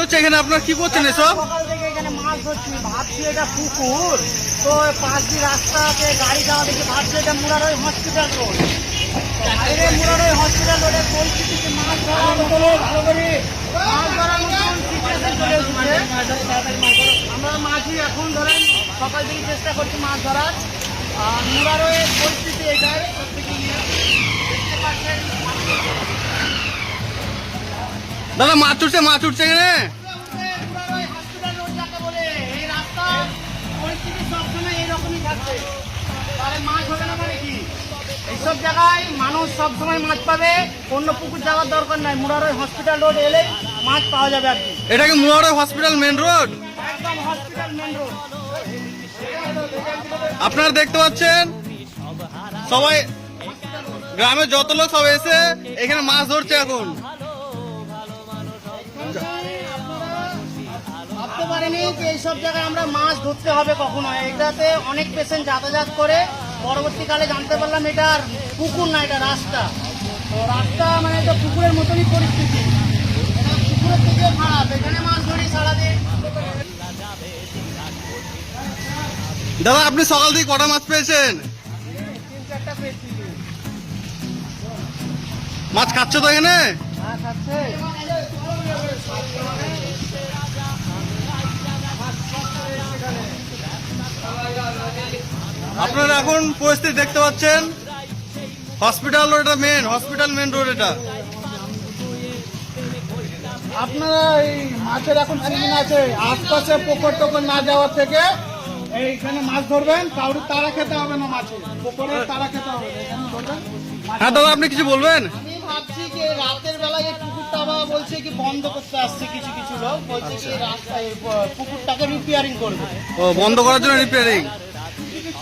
হচ্ছে এখানে? আপনারা কি করছেন এসব? সকাল থেকে এখানে মাছ ধরছি। ভাবছি এটা পুকুর। তো পাঁচ দিন রাস্তাতে গাড়ি যাওয়া দেখে ভাবছি এটা মুরারই হসপিটাল রোড বাইরে মুরারই হসপিটাল পরিস্থিতিতে মাছ ধরার মতো মাছ ধরার মতন situation চলে এসেছে। আমরা মাছই এখন ধরেন সকাল থেকে চেষ্টা করছি মাছ ধরার। আর পরিস্থিতি এটাই সবথেকে ইয়ে। দেখতে পাচ্ছেন। দাদা মাছ উঠছে মাছ উঠছে এখানে? এইসব জায়গায় মানুষ সবসময় মাছ পাবে অন্য পুকুর যাওয়ার দরকার নাই। মুরারই হসপিটাল রোড এলে মাছ পাওয়া যাবে আর কি। এটা কি মুয়ারা হসপিটাল মেন রোড একদম হসপিটাল মেন রোড আপনারা দেখতে পাচ্ছেন? সবাই গ্রামের যত লোক সব এসে এখানে মাছ ধরছে এখন। ভাবতে পারিনি যে এইসব জায়গায় আমরা মাছ ধরতে হবে কখনো। এটাতে অনেক পেশেন্ট যাতায়াত করে পরবর্তীকালে জানতে পারলাম এটা আর পুকুর না এটা রাস্তা। তো রাস্তা মানে এটা পুকুরের মতনই পরিস্থিতি। এটা পুকুরের থেকে খারাপ এখানে মাছ ধরি সারাদিন। দাদা আপনি সকাল থেকে কটা মাছ পেয়েছেন? মাছ খাচ্ছে তো এখানে? হ্যাঁ খাচ্ছে। আপনারা এখন পরিস্থিতি দেখতে পাচ্ছেন। হসপিটাল রোড এটা মেন হসপিটাল মেন রোড এটা। আপনারা এই মাছের এখন সিজন আছে আশপাশে পুকুর টুকুর না যাওয়ার থেকে এইখানে মাছ ধরবেন কাউরি তারা খেতে হবে না মাছে। পুকুরে তারা খেতে হবে হ্যাঁ দাদা আপনি কিছু বলবেন? আমি ভাবছি যে রাতের বেলায় এই পুকুরটা আবার বলছে কি বন্ধ করতে আসছে কিছু কিছু লোক বলছে কি রাস্তায় পুকুরটাকে রিপেয়ারিং করবে। ও বন্ধ করার জন্য রিপেয়ারিং কিছু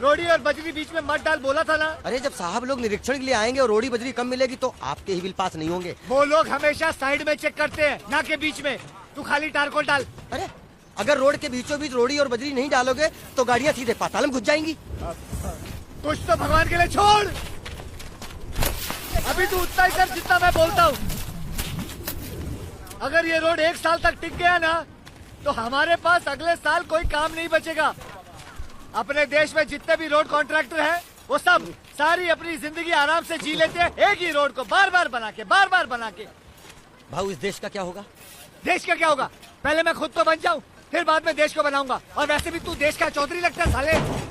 रोडी और बजरी बीच में मत डाल बोला था ना। अरे जब साहब लोग निरीक्षण के लिए आएँगे और रोड़ी बजरी कम मिलेगी तो आपके ही बिल पास नहीं होंगे। वो लोग हमेशा साइड में चेक करते हैं ना के बीच में। तू खाली टारकोल डाल। अरे अगर रोड के बीचों बीच रोड़ी और बजरी नहीं डालोगे तो गाड़ियाँ सीधे पाताल में घुस जाएँगी। कुछ तो भगवान के लिए छोड़। अभी तू उतना ही कर जितना मैं बोलता हूँ। अगर ये रोड एक साल तक टिक गया ना तो हमारे पास अगले साल कोई काम नहीं बचेगा। अपने देश में जितने भी रोड कॉन्ट्रैक्टर हैं वो सब सारी अपनी ज़िंदगी आराम से जी लेते हैं एक ही रोड को बार बार बना के बार बार बना के भाऊ इस देश का क्या होगा? देश का क्या होगा? पहले मैं खुद तो बन जाऊँ फिर बाद में देश को बनाऊँगा। और वैसे भी तू देश का चौधरी लगता है साले।